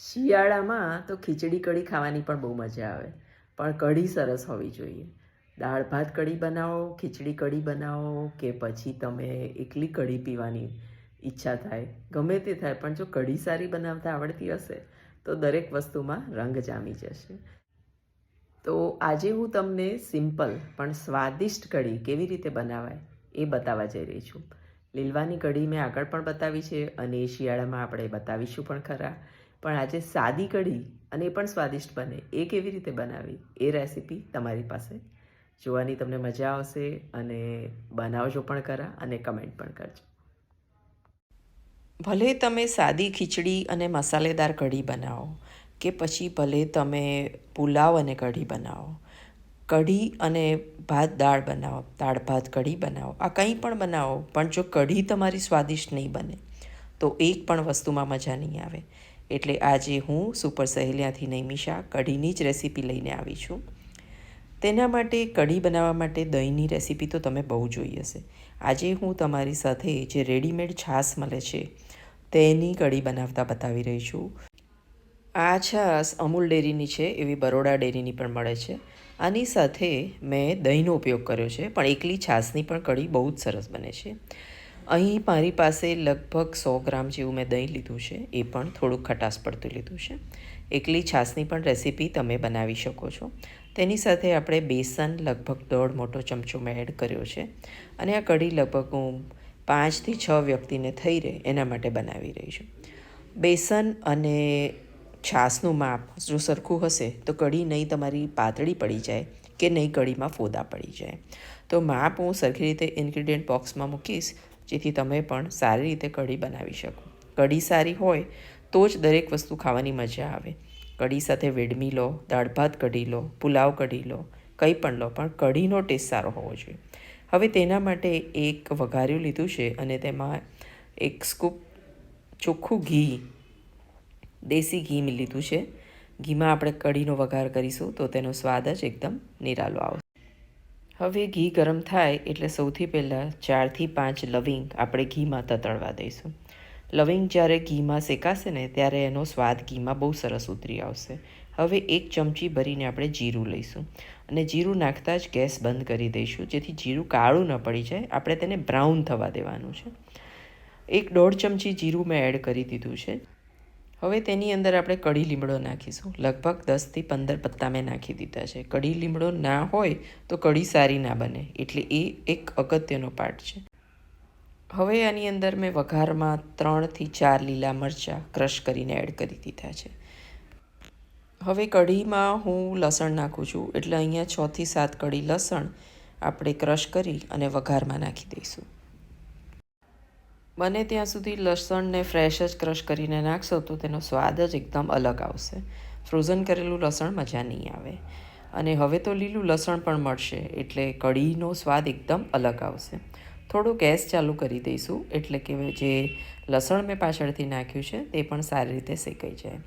શિયાળામાં તો ખીચડી કઢી ખાવાની પણ બહુ મજા આવે. પણ કઢી સરસ હોવી જોઈએ. દાળ ભાત કઢી બનાવો, ખીચડી કઢી બનાવો કે પછી તમે એકલી કઢી પીવાની ઈચ્છા થાય. ગમે તે થાય, પણ જો કઢી સારી બનાવતા આવડતી હશે, તો દરેક વસ્તુમાં રંગ જામી જશે. તો આજે હું તમને સિમ્પલ પણ સ્વાદિષ્ટ કઢી કેવી રીતે બનાવાય એ બતાવવા જઈ રહી છું. લીલવાની કઢી મેં આગળ પણ બતાવી છે અને એ શિયાળામાં આપણે બતાવીશું પણ ખરા. પણ આજે સાદી કઢી અને એ પણ સ્વાદિષ્ટ બને. એ કેવી રીતે બનાવી? એ રેસીપી તમારી પાસે. જોવાની તમને મજા આવશે અને બનાવજો પણ ખરા અને કમેન્ટ પણ કરજો. ભલે તમે સાદી ખીચડી અને મસાલેદાર કઢી બનાવો કે પછી ભલે તમે પુલાવ અને કઢી બનાવો. કઢી અને ભાત, દાળ બનાવો, દાળ, ભાત, કઢી બનાવો. આ કંઈ પણ બનાવો, પણ જો કઢી તમારી સ્વાદિષ્ટ નહીં બને, તો એક પણ વસ્તુમાં મજા નહીં આવે. એટલે આજે હું સુપર સહેલિયાથી નૈમિષા કઢીની જ રેસીપી લઈને આવી છું. તેના માટે કઢી બનાવવા માટે દહીંની રેસીપી તો તમે બહુ જોઈ હશે. આજે હું તમારી સાથે જે રેડીમેડ છાશ મળે છે, તેની કઢી બનાવતા બતાવી રહી છું. આ છાશ અમૂલ ડેરીની છે, એવી બરોડા ડેરીની પણ મળે છે. આની સાથે મેં દહીંનો ઉપયોગ કર્યો છે, પણ એકલી છાશની પણ કઢી બહુ જ સરસ બને છે. અહીં મારી પાસે લગભગ સો ગ્રામ જેવું મેં દહીં લીધું છે. એ પણ થોડુંક ખટાશ પડતું લીધું છે. એકલી છાશની પણ રેસીપી તમે બનાવી શકો છો. તેની સાથે આપણે બેસન લગભગ દોઢ મોટો ચમચો મેં એડ કર્યો છે. અને આ કઢી લગભગ હું પાંચથી છ વ્યક્તિને થઈ રહે એના માટે બનાવી રહી છું. બેસન અને છાશનું માપ જો સરખું હશે તો કઢી નહીં તમારી પાતળી પડી જાય કે નહીં કઢીમાં ફોદા પડી જાય. તો માપ હું સરખી રીતે ઇન્ગ્રીડિયન્ટ બોક્સમાં મૂકીશ જેથી તમે પણ સારી રીતે કઢી બનાવી શકો. કઢી સારી હોય તો જ દરેક વસ્તુ ખાવાની મજા આવે. કઢી સાથે વેડમી લો દાળ ભાત કઢી લો, પુલાવ કઢી લો, કંઈ પણ લો, પણ કઢીનો ટેસ્ટ સારો હોવો જોઈએ. હવે તેના માટે એક વઘાર્યું લીધું છે અને તેમાં એક સ્કૂપ ચોખ્ખું ઘી, દેશી ઘી લીધું છે. ઘીમાં આપણે કઢીનો વઘાર કરીશું તો તેનો સ્વાદ જ એકદમ નિરાલો આવશે. હવે ઘી ગરમ થાય એટલે સૌથી પહેલાં ચારથી પાંચ લવિંગ આપણે ઘીમાં તતળવા દઈશું. લવિંગ જ્યારે ઘીમાં શેકાશે ને ત્યારે એનો સ્વાદ ઘીમાં બહુ સરસ ઉતરી આવશે. હવે એક ચમચી ભરીને આપણે જીરું લઈશું અને જીરું નાખતા જ ગેસ બંધ કરી દઈશું જેથી જીરું કાળું ન પડી જાય. આપણે તેને બ્રાઉન થવા દેવાનું છે. એક દોઢ ચમચી જીરું મેં એડ કરી દીધું છે. હવે તેની અંદર આપણે કઢી લીમડો નાખીશું. લગભગ દસથી પંદર પત્તા મેં નાખી દીધા છે. કઢી લીમડો ના હોય તો કઢી સારી ના બને, એટલે એ એક અગત્યનો પાર્ટ છે. હવે આની અંદર મેં વઘારમાં ત્રણથી ચાર લીલા મરચાં ક્રશ કરીને એડ કરી દીધા છે. હવે કઢીમાં હું લસણ નાખું છું, એટલે અહીંયા છથી સાત કઢી લસણ આપણે ક્રશ કરી અને વઘારમાં નાખી દઈશું. બને ત્યાં સુધી લસણને ફ્રેશ જ ક્રશ કરીને નાખશો તો તેનો સ્વાદ જ એકદમ અલગ આવશે. ફ્રોઝન કરેલું લસણ મજા નહીં આવે. અને હવે તો લીલું લસણ પણ મળશે, એટલે કઢીનો સ્વાદ એકદમ અલગ આવશે. થોડો ગેસ ચાલુ કરી દઈશું, એટલે કે જે લસણ મેં પાછળથી નાખ્યું છે, તે પણ સારી રીતે શેકાઈ જાય.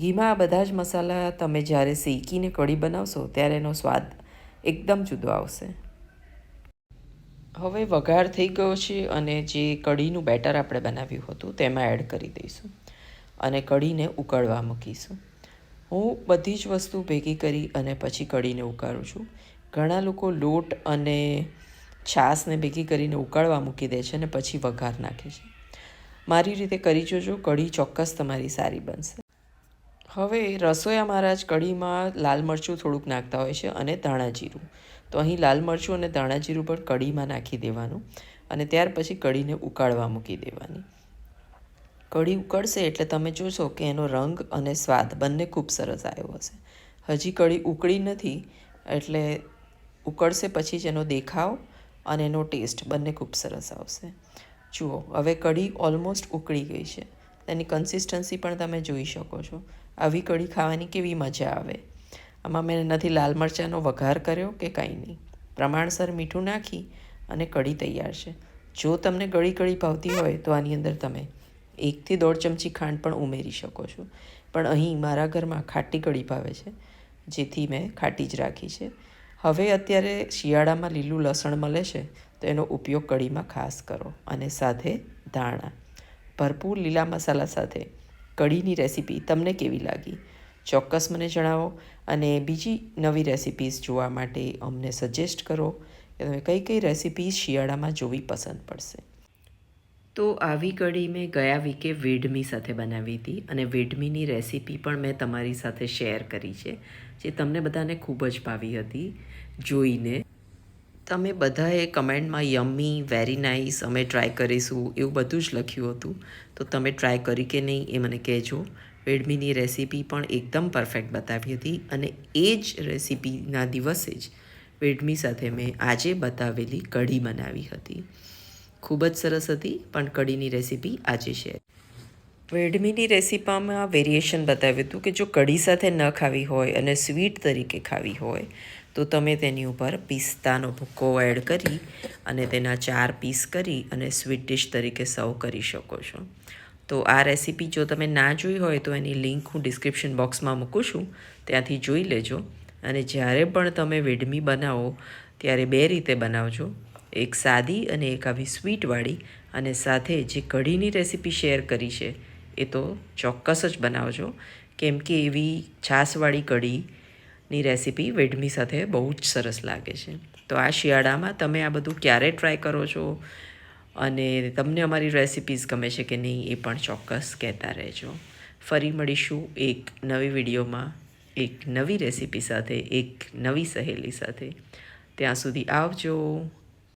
ઘીમાં આ બધા જ મસાલા તમે જ્યારે શેકીને કઢી બનાવશો, ત્યારે એનો સ્વાદ એકદમ જુદો આવશે. હવે વઘાર થઈ ગયો છે અને જે કઢીનું બેટર આપણે બનાવ્યું હતું તેમાં એડ કરી દઈશું અને કઢીને ઉકળવા મૂકીશું. હું બધી જ વસ્તુ ભેગી કરી અને પછી કઢીને ઉકાળું છું. ઘણા લોકો લોટ અને છાશને ભેગી કરીને ઉકાળવા મૂકી દે છે અને પછી વઘાર નાખે છે. મારી રીતે કરી જોજો, કઢી ચોક્કસ તમારી સારી બનશે. હવે રસોયા મહારાજ કઢીમાં લાલ મરચું થોડુંક નાખતા હોય છે અને ધાણા જીરું. તો અહીં લાલ મરચું અને ધાણા જીરું પણ કઢીમાં નાખી દેવાનું અને ત્યાર પછી કઢીને ઉકાળવા મૂકી દેવાની. કઢી ઉકળશે એટલે તમે જોશો કે એનો રંગ અને સ્વાદ બંને ખૂબ સરસ આવ્યો હશે. હજી કઢી ઉકળી નથી એટલે ઉકળશે પછી જ એનો દેખાવ અને એનો ટેસ્ટ બંને ખૂબ સરસ આવશે. જુઓ, હવે કઢી ઓલમોસ્ટ ઉકળી ગઈ છે. તેની કન્સિસ્ટન્સી પણ તમે જોઈ શકો છો. આવી કઢી ખાવાની કેવી મજા આવે. આમાં મેં નથી લાલ મરચાંનો વઘાર કર્યો કે કાંઈ નહીં. પ્રમાણસર મીઠું નાખી અને કઢી તૈયાર છે. જો તમને ગળી કઢી ભાવતી હોય તો આની અંદર તમે એકથી દોઢ ચમચી ખાંડ પણ ઉમેરી શકો છો. પણ અહીં મારા ઘરમાં ખાટી કઢી ભાવે છે, જેથી મેં ખાટી જ રાખી છે. હવે અત્યારે શિયાળામાં લીલું લસણ મળે છે, તો એનો ઉપયોગ કઢીમાં ખાસ કરો અને સાથે ધાણા. ભરપૂર લીલા મસાલા સાથે કઢીની રેસીપી તમને કેવી લાગી? ચોક્કસ મને જણાવો અને બીજી નવી રેસિપીઝ જોવા માટે અમને સજેસ્ટ કરો કે તમે કઈ કઈ રેસિપીઝ શિયાળામાં જોવી પસંદ પડશે. તો આવી કઢી મેં ગયા વીકે વેડમી સાથે બનાવી હતી અને વેડમીની રેસીપી પણ મેં તમારી સાથે શેર કરી છે, જે તમને બધાને ખૂબ જ ભાવી હતી. જોઈને તમે બધાએ કમેન્ટમાં યમ્મી વેરી નાઇસ અમે ટ્રાય કરીશું એવું બધું જ લખ્યું હતું. તો તમે ટ્રાય કરી કે નહીં એ મને કહેજો. વેડમીની રેસીપી પણ એકદમ પરફેક્ટ બતાવી હતી અને એ જ રેસીપીના દિવસે જ વેડમી સાથે મેં આજે બતાવેલી કઢી બનાવી હતી. ખૂબ જ સરસ હતી, પણ કઢીની રેસીપી આજે શેર વેડમીની રેસીપીમાં વેરિએશન બતાવ્યું હતું કે જો કઢી સાથે ન ખાવી હોય અને સ્વીટ તરીકે ખાવી હોય, તો તમે તેની ઉપર પિસ્તાનો ભૂક્કો એડ કરી અને તેના ચાર પીસ કરી અને સ્વીટ ડિશ તરીકે સર્વ કરી શકો છો. તો આ રેસીપી જો તમે ના જોઈ હોય તો એની લિંક હું ડિસ્ક્રિપ્શન બોક્સમાં મૂકું છું. ત્યાંથી જોઈ લેજો. અને જ્યારે પણ તમે વેડમી બનાવો, ત્યારે બે રીતે બનાવજો. એક સાદી અને એક આવી સ્વીટવાળી અને સાથે જે કઢીની રેસીપી શેર કરી છે, એ તો ચોક્કસ જ બનાવજો. કેમ કે એવી છાશવાળી કઢીની રેસીપી વેડમી સાથે બહુ જ સરસ લાગે છે. તો આ શિયાળામાં તમે આ બધું ક્યારે ટ્રાય કરો છો? અને તમને અમારી રેસિપીઝ ગમે છે કે નહીં એ પણ ચોક્કસ કહેતા રહેજો. ફરી મળીશું એક નવી વિડીયોમાં, એક નવી રેસીપી સાથે, એક નવી સહેલી સાથે. ત્યાં સુધી આવજો.